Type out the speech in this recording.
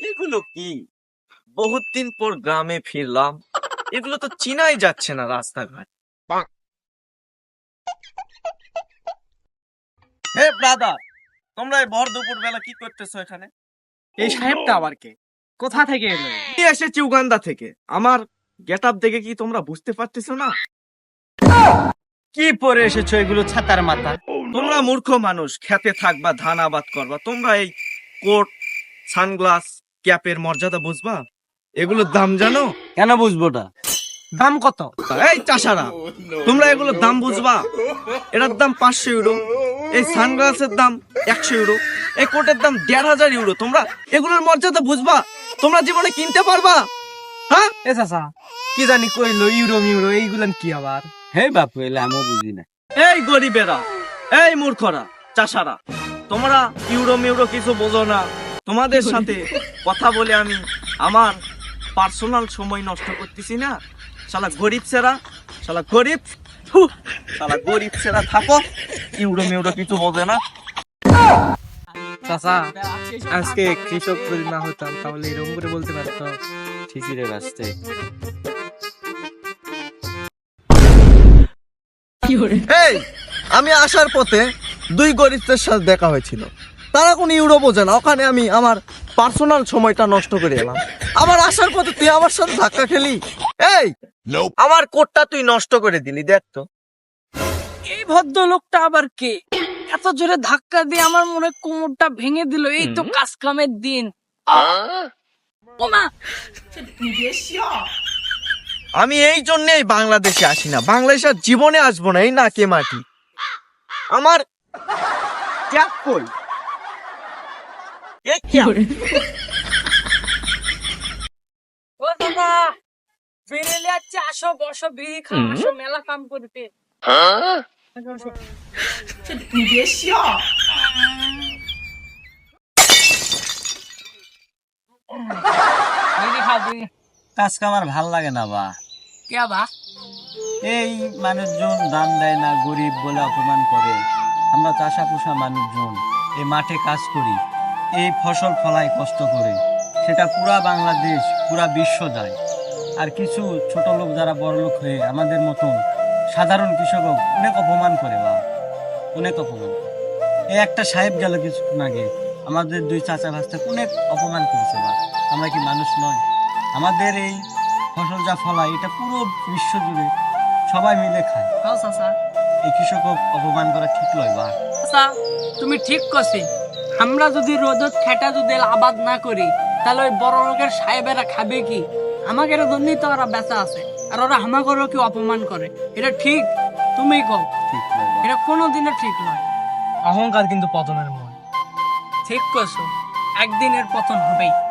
এগুলো কি? বহুত দিন পর গ্রামে ফিরলাম। এগুলো তো চিনাই যাচ্ছে না রাস্তাঘাট। হে ব্রাদার তোমরা এই ভর দুপুর বেলা কি করতেছো এখানে? এই সাহেবটা আবার কে? কোথা থেকে এলো? আমি এসেছি উগান্ডা থেকে। আমার গেট আপ দেখে কি তোমরা বুঝতে পারতেছো না? কি পরে এসেছ এগুলো ছাতার মাথা? তোমরা মূর্খ মানুষ খেতে থাকবা ধান আবাদ করবা। তোমরা এই কোট সানগ্লাস ক্যাপের মর্যাদা বুঝবা? এগুলোর দাম জানো? কেন বুঝব না দাম কত? এই চাষারা তোমরা এগুলোর দাম বুঝবা? এটার দাম পাঁচশো ইউরো এই সানগ্লাসের দাম একশো ইউরো এই কোটের দাম দেড় হাজার ইউরো। তোমরা এগুলোর মর্যাদা বুঝবা? তোমরা জীবনে কিনতে পারবা? হ্যাঁ? এ চাচা কি জানি কইলো ইউরো মিউরো এইগুলান কি আবার? হে বাপু এলে আমিও বুঝি না। এই গরিবেরা এই মূর্খরা চাষারা তোমরা ইউরো মিউরো কিছু বোঝো না। তোমাদের সাথে কথা বলে আমি আমার পার্সোনাল সময় নষ্ট করতেছি না। শালা গরিব সেরা শালা গরিব শালা গরিব সেরা থাকো। ইউরো মিউরো কিছু বোঝে না। চাচা আজকে কৃষক যদি না হতাম তাহলে এরকম করে বলতে পারতো। ঠিকই রে বাঁচতে এই আমি আসার পথে দুই গরিবদের সাথে দেখা হয়েছিল। তারা কোন ইউরো বোঝে না। ওখানে আমি আমার পার্সোনাল সময়টা নষ্ট করে এলাম। আবার আসার পথে তুই আমার সাথে ধাক্কা খেলি? এই আমার কোটটা তুই নষ্ট করে দিলি দেখ তো। এই ভদ্রলোকটা আবার কে? এত জোরে ধাক্কা দিয়ে আমার মনে হয় কোমরটা ভেঙে দিল। এই তো কাজ কামের দিন। ওমা! আমি এই জন্যই বাংলাদেশে আসি না। বাংলাদেশে আর জীবনে আসব না এই না কে মাটি। আমার ক্যাপ কই? বেরেলে যাচ্ছে আসো বসো বিড়ি খাও আসো মেলা কাম করতে আসো, আসো। বিড়ি খাও বিড়ি। কাজ কামার ভালো লাগে না বা। কে বা? এই মানুষজন দান দেয় না গরিব বলে অপমান করে। আমরা চাষা পোষা মানুষজন এই মাঠে কাজ করি। এই ফসল ফলাই কষ্ট করে। সেটা পুরা বাংলাদেশ পুরা বিশ্ব যায়। আর কিছু ছোট লোক যারা বড় লোক হয়ে আমাদের মতন সাধারণ কৃষক অনেক অপমান করে বা অনেক অপমান। এই একটা সাহেব গেল কিছুক্ষণ আগে আমাদের দুই চাচা ভাস্তা অনেক অপমান করেছে বা। আমরা কি মানুষ নয়? আমাদের এই ফসল যা ফলাই এটা পুরো বিশ্ব জুড়ে সবাই মিলে খায়। চাচা। এই কৃষক অপমান করা ঠিক নয় বা। তুমি ঠিক করছি আমরা যদি রোদত খেটা যদি আবাদ না করি তাহলে ওই বড় লোকের সাহেবেরা খাবে কি? আমাকে আমাদের জন্যই তো ওরা বেচা আছে আর ওরা আমাকেও কি অপমান করে। এটা ঠিক? তুমি কও। এটা কোনোদিনও ঠিক নয়। অহংকার কিন্তু পতনের মূল। ঠিক করছ একদিনের পতন হবেই।